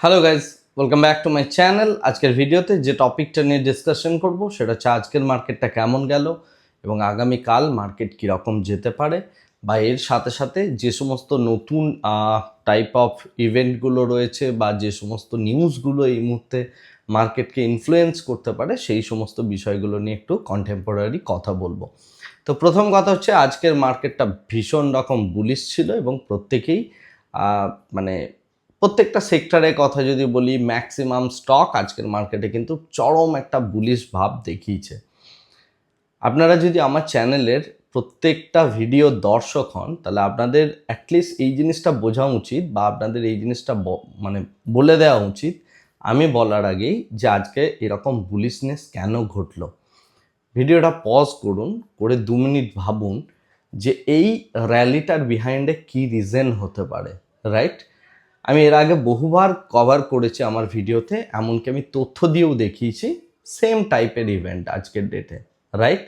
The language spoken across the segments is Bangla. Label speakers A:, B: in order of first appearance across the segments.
A: Hello guys welcome back to my channel আজকের ভিডিওতে যে টপিকটা নিয়ে ডিসকাশন করব, সেটা হচ্ছে আজকের মার্কেটটা কেমন গেল এবং আগামীকাল মার্কেট কীরকম যেতে পারে বা এর সাথে সাথে যে সমস্ত নতুন টাইপ অফ ইভেন্টগুলো রয়েছে বা যে সমস্ত নিউজগুলো এই মুহূর্তে মার্কেটকে ইনফ্লুয়েন্স করতে পারে, সেই সমস্ত বিষয়গুলো নিয়ে একটু কন্টেম্পোরারি কথা বলব। তো প্রথম কথা হচ্ছে আজকের মার্কেটটা ভীষণ রকম বুলিশ ছিল এবং প্রত্যেকেই মানে প্রত্যেকটা সেক্টরের কথা যদি বলি ম্যাক্সিমাম স্টক আজকের মার্কেটে কিন্তু চরম একটা বুলিশ ভাব দেখিয়েছে। আপনারা যদি আমার চ্যানেলের প্রত্যেকটা ভিডিও দর্শক হন, তাহলে আপনাদের অ্যাটলিস্ট এই জিনিসটা বোঝা উচিত বা আপনাদের এই জিনিসটা মানে বলে দেওয়া উচিত। আমি বলার আগেই যে আজকে এরকম বুলিশনেস কেন ঘটলো। ভিডিওটা পজ করুন, করে দু মিনিট ভাবুন যে এই র্যালিটার বিহাইন্ডে কী রিজন হতে পারে রাইট আমি এর আগে বহুবার কভার করেছি আমার ভিডিওতে এমনকি আমি তথ্য দিয়েও দেখিয়েছি সেম টাইপের ইভেন্ট আজকের ডেটে রাইট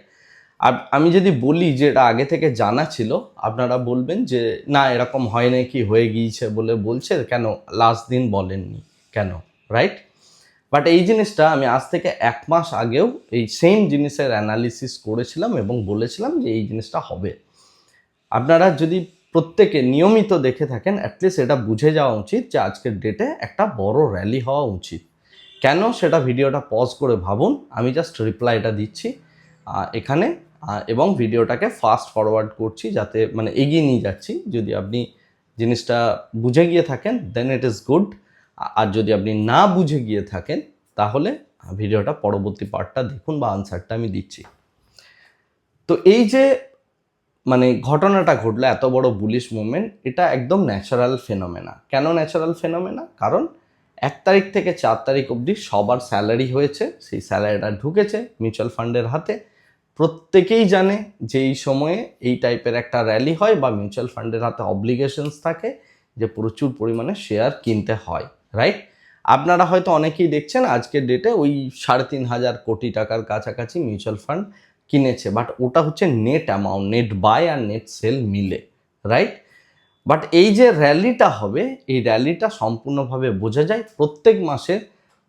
A: আর আমি যদি বলি যে এটা আগে থেকে জানা ছিল, আপনারা বলবেন যে, না, এরকম হয় নাকি হয়ে গিয়েছে বলে বলছে, কেন লাস্ট দিন বলেননি, কেন? রাইট বাট এই জিনিসটা আমি আজ থেকে এক মাস আগেও এই সেম জিনিসের অ্যানালিসিস করেছিলাম এবং বলেছিলাম যে এই জিনিসটা হবে। আপনারা যদি প্রত্যেকে নিয়মিত দেখে থাকেন অ্যাটলিস্ট এটা বুঝে যাওয়া উচিত যে আজকের ডেটে একটা বড় র্যালি হওয়া উচিত। কেন সেটা ভিডিওটা পজ করে ভাবুন, আমি জাস্ট রিপ্লাইটা দিচ্ছি এখানে এবং ভিডিওটাকে ফাস্ট ফরওয়ার্ড করছি যাতে মানে এগিয়ে নিয়ে যাচ্ছি। যদি আপনি জিনিসটা বুঝে গিয়ে থাকেন দেন ইট ইজ গুড আর যদি আপনি না বুঝে গিয়ে থাকেন, তাহলে ভিডিওটা পরবর্তী পার্টটা দেখুন বা আনসারটা আমি দিচ্ছি। তো এই যে মানে ঘটনাটা ঘটলো, এত বড় বুলিশ মুভমেন্ট এটা একদম ন্যাচারাল ফেনোমেনা কেন ন্যাচারাল ফেনোমেনা কারণ এক তারিখ থেকে চার তারিখ অবধি সবার স্যালারি হয়েছে, সেই স্যালারিটা ঢুকেছে মিউচুয়াল ফান্ডের হাতে। প্রত্যেকেই জানে যে এই সময়ে এই টাইপের একটা র্যালি হয় বা মিউচুয়াল ফান্ডের হাতে অব্লিগেশনস থাকে যে প্রচুর পরিমাণে শেয়ার কিনতে হয় রাইট আপনারা হয়তো অনেকেই দেখছেন আজকের ডেটে ওই সাড়ে তিন হাজার কোটি টাকার কাছাকাছি মিউচুয়াল ফান্ড কিনেছে। বাট ওটা হচ্ছে নেট অ্যামাউন্ট নেট বাই আর নেট সেল মিলে রাইট বাট এই যে র্যালিটা হবে, এই র্যালিটা সম্পূর্ণভাবে বোঝা যায় প্রত্যেক মাসের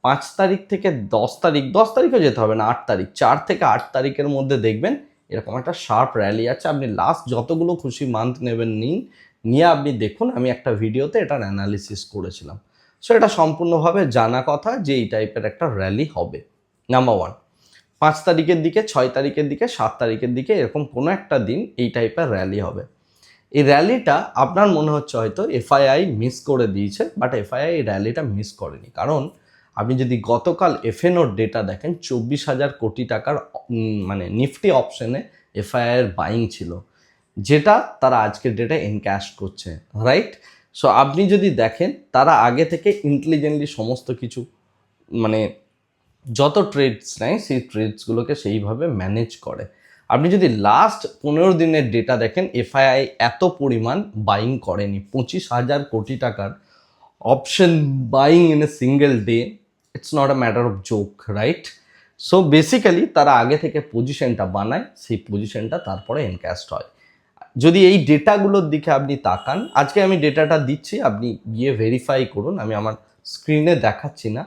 A: পাঁচ তারিখ থেকে দশ তারিখ, দশ তারিখও যেতে হবে না, আট তারিখ, চার থেকে আট তারিখের মধ্যে দেখবেন এরকম একটা শার্প র্যালি আছে। আপনি লাস্ট যতগুলো খুশি মান্থ নেবেন, নিন, নিয়ে আপনি দেখুন, আমি একটা ভিডিওতে এটার অ্যানালিসিস করেছিলাম। সো এটা সম্পূর্ণভাবে জানা কথা যে এই টাইপের একটা র্যালি হবে নাম্বার ওয়ান পাঁচ তারিখের দিকে, ছয় তারিখের দিকে, সাত তারিখের দিকে এরকম কোনো একটা দিন এই টাইপের র্যালি হবে। এই র্যালিটা আপনার মনে হচ্ছে হয়তো এফআইআই মিস করে দিয়েছে বাট এফআইআই এই র্যালিটা মিস করেনি। কারণ আপনি যদি গতকাল এফএনওর ডেটা দেখেন, চব্বিশ হাজার কোটি টাকার মানে নিফটি অপশনে এফআইআইয়ের বাইং ছিল, যেটা তারা আজকের ডেটে এনক্যাশ করছে রাইট সো আপনি যদি দেখেন, তারা আগে থেকে ইন্টেলিজেন্টলি সমস্ত কিছু মানে যত ট্রেডস নেয়, সেই ট্রেডসগুলোকে সেইভাবে ম্যানেজ করে। আপনি যদি লাস্ট পনেরো দিনের ডেটা দেখেন এফআইআই এত পরিমাণ বাইং করেনি, পঁচিশ হাজার কোটি টাকার option buying in a single day it's not a matter of joke right so basically তারা আগে থেকে পজিশনটা বানায়, সেই পজিশনটা তারপরে এনক্যাস্ট হয়। যদি এই ডেটাগুলোর দিকে আপনি তাকান, আজকে আমি ডেটাটা দিচ্ছি, আপনি গিয়ে ভেরিফাই করুন, আমি আমার স্ক্রিনে দেখাচ্ছি না।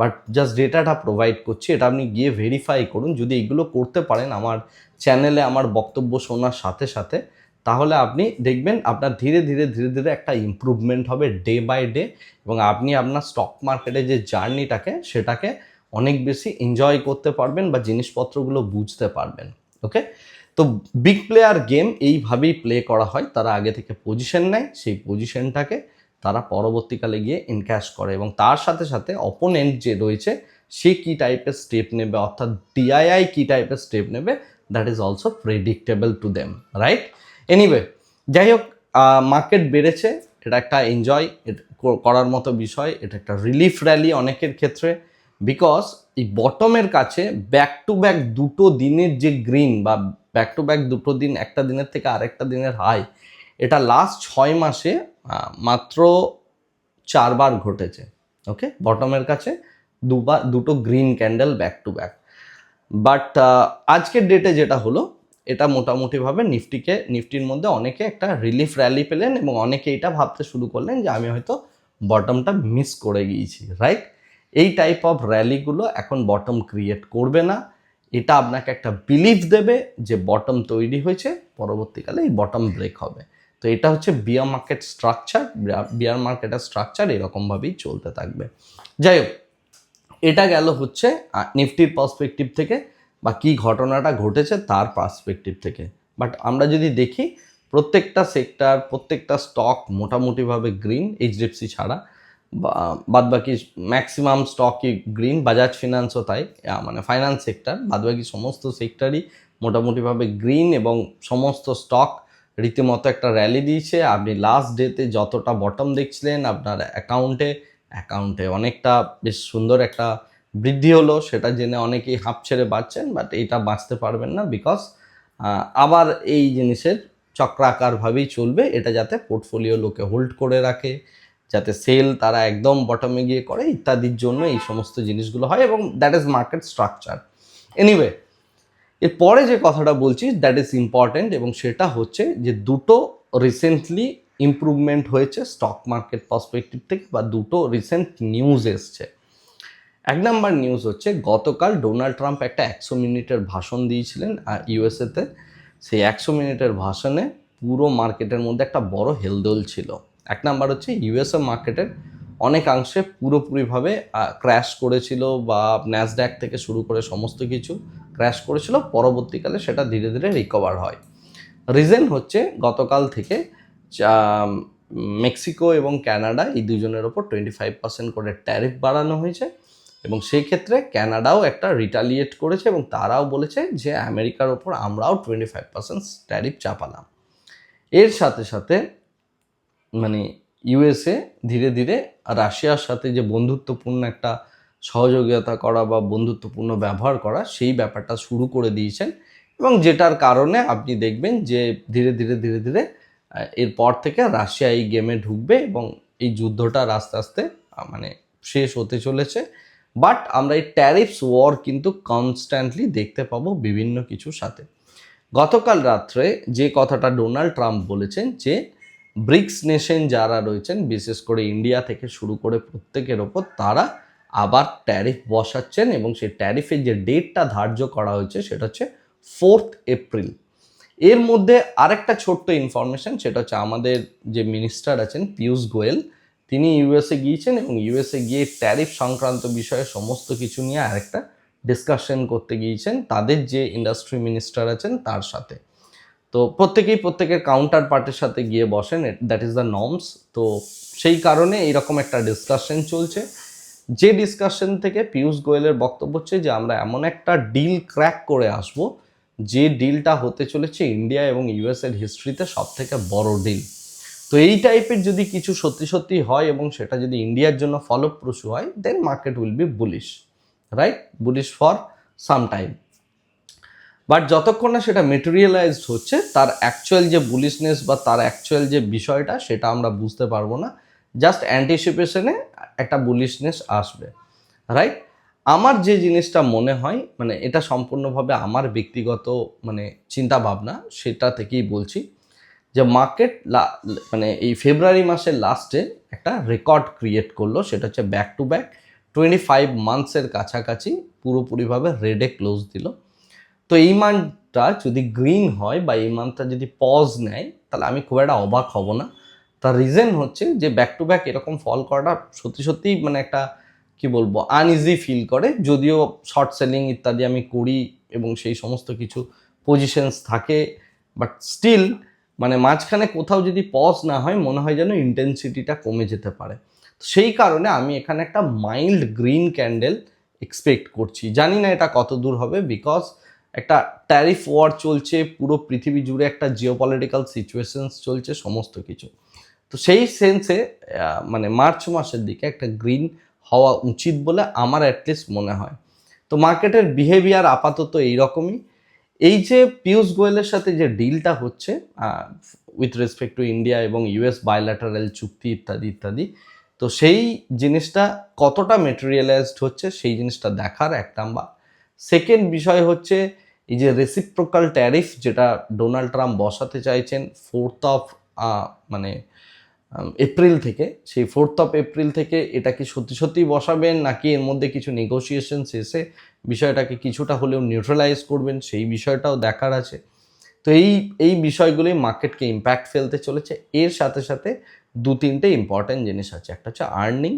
A: বাট জাস্ট ডেটাটা প্রোভাইড করছি, এটা আপনি গিয়ে ভেরিফাই করুন। যদি এগুলো করতে পারেন আমার চ্যানেলে আমার বক্তব্য শোনার সাথে সাথে, তাহলে আপনি দেখবেন আপনার ধীরে ধীরে ধীরে ধীরে একটা ইমপ্রুভমেন্ট হবে ডে বাই ডে এবং আপনি আপনার স্টক মার্কেটে যে জার্নিটাকে সেটাকে অনেক বেশি এনজয় করতে পারবেন বা জিনিসপত্রগুলো বুঝতে পারবেন। ওকে তো বিগ প্লেয়ার গেম এইভাবেই প্লে করা হয়। তারা আগে থেকে পজিশন নেয়, সেই পজিশনটাকে তারা পরবর্তীকালে গিয়ে ইনক্যাশ করে এবং তার সাথে সাথে অপোনেন্ট যে রয়েছে, সে কী টাইপের স্টেপ নেবে? অর্থাৎ ডিআইআই কী টাইপের স্টেপ নেবে? That is also predictable to them right anyway যাই হোক মার্কেট বেড়েছে, এটা একটা এনজয় করার মতো বিষয়, এটা একটা রিলিফ র্যালি অনেকের ক্ষেত্রে বিকজ এই বটমের কাছে ব্যাক টু ব্যাক দুটো দিনের যে গ্রিন বা ব্যাক টু ব্যাক দুটো দিন, একটা দিনের থেকে আরেকটা দিনের হাই এটা লাস্ট ছয় মাসে মাত্র চারবার ঘটেছে ওকে বটমের কাছে দুবার, দুটো green candle back to back but আজকের ডেটে যেটা হলো, এটা মোটামুটিভাবে নিফটিকে, নিফটির মধ্যে অনেকে একটা রিলিফ র্যালি পেলেন এবং অনেকে এটা ভাবতে শুরু করলেন যে আমি হয়তো বটমটা মিস করে গিয়েছি রাইট এই টাইপ অফ র্যালিগুলো এখন বটম ক্রিয়েট করবে না। এটা আপনাকে একটা বিলিভ দেবে যে বটম তৈরি হয়েছে, পরবর্তীকালে এই বটম ব্রেক হবে। তো এটা হচ্ছে বিয়ার মার্কেট স্ট্রাকচার বিয়ার মার্কেটের স্ট্রাকচার এরকমভাবেই চলতে থাকবে। যাই হোক, এটা গেল হচ্ছে নিফটির পার্সপেক্টিভ থেকে বা কী ঘটনাটা ঘটেছে তার পার্সপেক্টিভ থেকে। বাট আমরা যদি দেখি, প্রত্যেকটা সেক্টর প্রত্যেকটা স্টক মোটামুটিভাবে গ্রিন এইচডিএফসি ছাড়া, বা, বাদবাকি ম্যাক্সিমাম স্টকই গ্রিন বাজাজ ফিনান্সও তাই মানে ফাইন্যান্স সেক্টর বাদবাকি সমস্ত সেক্টরই মোটামুটিভাবে গ্রিন এবং সমস্ত স্টক রীতিমতো একটা র্যালি দিয়েছে। আপনি লাস্ট ডেতে যতটা বটম দেখছিলেন, আপনার অ্যাকাউন্টে অ্যাকাউন্টে অনেকটা বেশ সুন্দর একটা বৃদ্ধি হলো। সেটা জেনে অনেকেই হাঁপ ছেড়ে বাঁচছেন বাট এইটা বাঁচতে পারবেন না বিকজ আবার এই জিনিসের চক্রাকারভাবেই চলবে। এটা যাতে পোর্টফোলিও লোকে হোল্ড করে রাখে, যাতে সেল তারা একদম বটমে গিয়ে করে, ইত্যাদির জন্য এই সমস্ত জিনিসগুলো হয় এবং that is market structure anyway এরপরে যে কথাটা বলছি দ্যাট ইজ ইম্পর্ট্যান্ট এবং সেটা হচ্ছে যে দুটো রিসেন্টলি ইমপ্রুভমেন্ট হয়েছে স্টক মার্কেট পার্সপেক্টিভ থেকে বা দুটো রিসেন্ট নিউজ এসছে। এক নাম্বার নিউজ হচ্ছে, গতকাল ডোনাল্ড ট্রাম্প একটা একশো মিনিটের ভাষণ দিয়েছিলেন ইউএসএতে সেই একশো মিনিটের ভাষণে পুরো মার্কেটের মধ্যে একটা বড় হেলদোল ছিল। এক নাম্বার হচ্ছে ইউএসএ মার্কেটের অনেকাংশে পুরোপুরিভাবে ক্র্যাশ করেছিল বা ন্যাসড্যাক থেকে শুরু করে সমস্ত কিছু। ক্র্যাশ করেছিল, পরবর্তীকালে সেটা ধীরে ধীরে রিকভার হয়। রিজন হচ্ছে গতকাল থেকে মেক্সিকো এবং কানাডা এই দুজনের ওপর টোয়েন্টি ফাইভ পার্সেন্ট করে ট্যারিফ বাড়ানো হয়েছে এবং সেই ক্ষেত্রে কানাডাও একটা রিটালিয়েট করেছে এবং তারাও বলেছে যে আমেরিকার ওপর আমরাও টোয়েন্টি ফাইভ পার্সেন্ট ট্যারিফ চাপালাম। এর সাথে সাথে মানে ইউএসএ ধীরে ধীরে রাশিয়ার সাথে যে বন্ধুত্বপূর্ণ একটা সহযোগিতা করা বা বন্ধুত্বপূর্ণ ব্যবহার করা, সেই ব্যাপারটা শুরু করে দিয়েছেন। এবং যেটার কারণে আপনি দেখবেন যে ধীরে ধীরে ধীরে ধীরে এরপর থেকে রাশিয়া এই গেমে ঢুকবে এবং এই যুদ্ধটা আস্তে আস্তে মানে শেষ হতে চলেছে। বাট আমরা এই ট্যারিফস ওয়ার কিন্তু কনস্ট্যান্টলি দেখতে পাবো বিভিন্ন কিছুর সাথে। গতকাল রাত্রে যে কথাটা ডোনাল্ড ট্রাম্প বলেছেন যে, ব্রিক্স নেশন যারা রয়েছেন, বিশেষ করে ইন্ডিয়া থেকে শুরু করে প্রত্যেকের ওপর, তারা আবার ট্যারিফ বসাচ্ছেন এবং সেই ট্যারিফের যে ডেটটা ধার্য করা হয়েছে সেটা হচ্ছে ফোর্থ এপ্রিল এর মধ্যে আরেকটা ছোট্ট ইনফরমেশন সেটা হচ্ছে আমাদের যে মিনিস্টার আছেন পীয়ূষ গোয়েল, তিনি ইউএসএ গিয়েছেন এবং ইউএসএ গিয়ে ট্যারিফ সংক্রান্ত বিষয়ে সমস্ত কিছু নিয়ে আরেকটা ডিসকাশন করতে গিয়েছেন তাদের যে ইন্ডাস্ট্রি মিনিস্টার আছেন তার সাথে। তো প্রত্যেকেই প্রত্যেকের কাউন্টার পার্টের সাথে গিয়ে বসেন দ্যাট ইজ দ্য নর্মস তো সেই কারণে এইরকম একটা ডিসকাশন চলছে। যে ডিসকাশন থেকে পীয়ূষ গোয়েলের বক্তব্য হচ্ছে যে, আমরা এমন একটা ডিল ক্র্যাক করে আসব, যে ডিলটা হতে চলেছে ইন্ডিয়া এবং ইউএসএর হিস্ট্রিতে সব থেকে বড় ডিল তো এই টাইপের যদি কিছু সত্যি সত্যি হয় এবং সেটা যদি ইন্ডিয়ার জন্য ফলপ্রসূ হয় then market will be bullish right bullish for some time but যতক্ষণ না সেটা মেটেরিয়ালাইজড হচ্ছে, তার অ্যাকচুয়াল যে বুলিশনেস বা তার অ্যাকচুয়াল যে বিষয়টা, সেটা আমরা বুঝতে পারব না। জাস্ট অ্যান্টিসিপেশনে একটা বুলিশনেস আসবে রাইট আমার যে জিনিসটা মনে হয় মানে এটা সম্পূর্ণভাবে আমার ব্যক্তিগত মানে চিন্তা ভাবনা সেটা থেকেই বলছি যে মার্কেট মানে এই ফেব্রুয়ারি মাসের লাস্টে একটা রেকর্ড ক্রিয়েট করল, সেটা হচ্ছে back to back twenty five মান্থসের কাছাকাছি পুরোপুরিভাবে রেডে ক্লোজ দিল। তো এই মান্থটা যদি গ্রিন হয় বা এই মান্থটা যদি পজ নেয়, তাহলে আমি খুব একটা অবাক হব না। তার রিজন হচ্ছে যে ব্যাক টু ব্যাক এরকম ফল করাটা সত্যি সত্যিই মানে একটা, কি বলব আনইজি ফিল করে। যদিও শর্ট সেলিং ইত্যাদি আমি করি এবং সেই সমস্ত কিছু পজিশনস থাকে বাট স্টিল মানে মাঝখানে কোথাও যদি পজ না হয়, মনে হয় যেন ইন্টেন্সিটিটা কমে যেতে পারে। তো সেই কারণে আমি এখানে একটা মাইল্ড গ্রিন ক্যান্ডেল এক্সপেক্ট করছি। জানি না এটা কত দূর হবে বিকজ একটা ট্যারিফ ওয়ার চলছে, পুরো পৃথিবী জুড়ে একটা জিওপলিটিক্যাল সিচুয়েশনস চলছে, সমস্ত কিছু। তো সেই সেন্সে মানে মার্চ মাসের দিকে একটা গ্রিন হওয়া উচিত বলে আমার অ্যাটলিস্ট মনে হয়। তো মার্কেটের বিহেভিয়ার আপাতত এইরকমই। এই যে পীয়ূষ গোয়েলের সাথে যে ডিলটা হচ্ছে উইথ রেসপেক্ট টু ইন্ডিয়া এবং ইউএস বায়োল্যাটারাল চুক্তি ইত্যাদি ইত্যাদি, তো সেই জিনিসটা কতটা মেটেরিয়ালাইজড হচ্ছে সেই জিনিসটা দেখার এক নাম্বার সেকেন্ড বিষয় হচ্ছে, এই যে রেসিপ্রোকাল ট্যারিফ যেটা ডোনাল্ড ট্রাম্প বসাতে চাইছেন ফোর্থ অফ মানে এপ্রিল থেকে, সেই ফোর্থ অফ এপ্রিল থেকে এটা কি সত্যি সত্যি বসাবেন নাকি এর মধ্যে কিছু নেগোসিয়েশন শেষে বিষয়টাকে কিছুটা হলেও নিউট্রালাইজ করবেন? সেই বিষয়টাও দেখার আছে। তো এই এই বিষয়গুলি মার্কেটকে ইম্প্যাক্ট ফেলতে চলেছে। এর সাথে সাথে দু তিনটে ইম্পর্ট্যান্ট জিনিস আছে। একটা হচ্ছে আর্নিং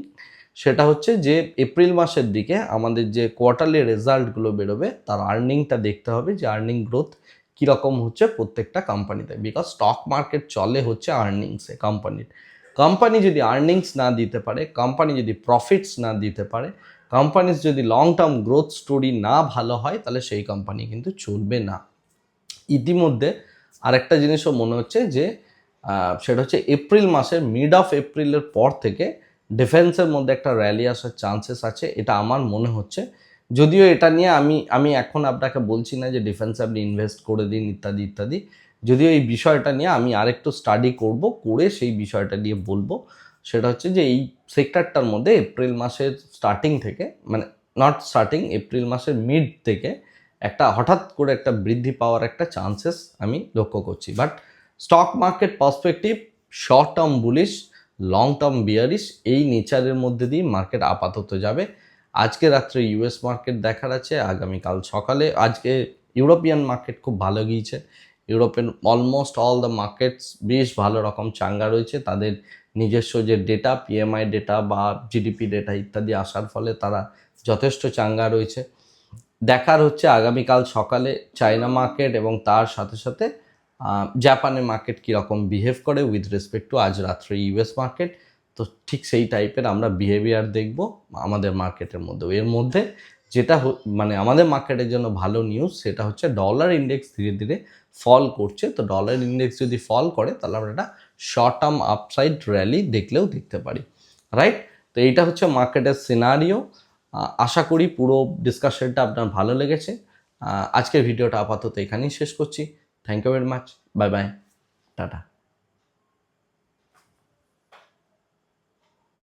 A: সেটা হচ্ছে যে এপ্রিল মাসের দিকে আমাদের যে কোয়ার্টারলি রেজাল্টগুলো বেরোবে, তার আর্নিংটা দেখতে হবে যে আর্নিং গ্রোথ কীরকম হচ্ছে প্রত্যেকটা কোম্পানিতে বিকজ স্টক মার্কেট চলে হচ্ছে আর্নিংসে কোম্পানির কোম্পানি যদি আর্নিংস না দিতে পারে কোম্পানি যদি প্রফিটস না দিতে পারে কোম্পানির যদি লং টার্ম গ্রোথ স্টোরি না ভালো হয়, তাহলে সেই কোম্পানি কিন্তু চলবে না। ইতিমধ্যে আরেকটা জিনিসও মনে হচ্ছে যে সেটা হচ্ছে এপ্রিল মাসের মিড অফ এপ্রিলের পর থেকে ডিফেন্সের মধ্যে একটা র্যালি আসার চান্সেস আছে। এটা আমার মনে হচ্ছে যদিও এটা নিয়ে আমি আমি এখন আপনাকে বলছি না যে ডিফেন্সে আপনি ইনভেস্ট করে দিন, ইত্যাদি ইত্যাদি। যদিও এই বিষয়টা নিয়ে আমি আরেকটু স্টাডি করব, করে সেই বিষয়টা নিয়ে বলব। সেটা হচ্ছে যে এই সেক্টরটার মধ্যে এপ্রিল মাসের স্টার্টিং থেকে মানে নট স্টার্টিং এপ্রিল মাসের মিড থেকে একটা হঠাৎ করে একটা বৃদ্ধি পাওয়ার একটা চান্সেস আমি লক্ষ্য করছি। But stock market perspective short term bullish long term bearish এই নেচারের মধ্যে দিয়ে মার্কেট আপাতত যাবে। আজকে রাত্রে ইউএস মার্কেট দেখার আছে আগামীকাল সকালে। আজকে ইউরোপিয়ান মার্কেট খুব ভালো গিয়েছে। ইউরোপের অলমোস্ট অল দ্য মার্কেটস বেশ ভালো রকম চাঙ্গা রয়েছে। তাদের নিজস্ব যে ডেটা পিএমআই ডেটা বা জিডিপি ডেটা ইত্যাদি আসার ফলে তারা যথেষ্ট চাঙ্গা রয়েছে। দেখার হচ্ছে আগামীকাল সকালে চায়না মার্কেট এবং তার সাথে সাথে জাপানের মার্কেট কীরকম বিহেভ করে উইথ রেসপেক্ট টু আজ রাত্রে ইউএস মার্কেট তো ঠিক সেই টাইপের আমরা বিহেভিয়ার দেখব আমাদের মার্কেটের মধ্যে। এর মধ্যে যেটা মানে আমাদের মার্কেটের জন্য ভালো নিউজ সেটা হচ্ছে ডলার ইন্ডেক্স ধীরে ধীরে ফল করছে। তো ডলার ইন্ডেক্স যদি ফল করে তাহলে আমরা একটা শর্ট টার্ম আপসাইড র্যালি দেখলেও দেখতে পারি রাইট তো এইটা হচ্ছে মার্কেটের সিনারিও আশা করি পুরো ডিসকাশনটা আপনার ভালো লেগেছে। আজকের ভিডিওটা আপাতত এখানেই শেষ করছি। Thank you very much bye bye tata.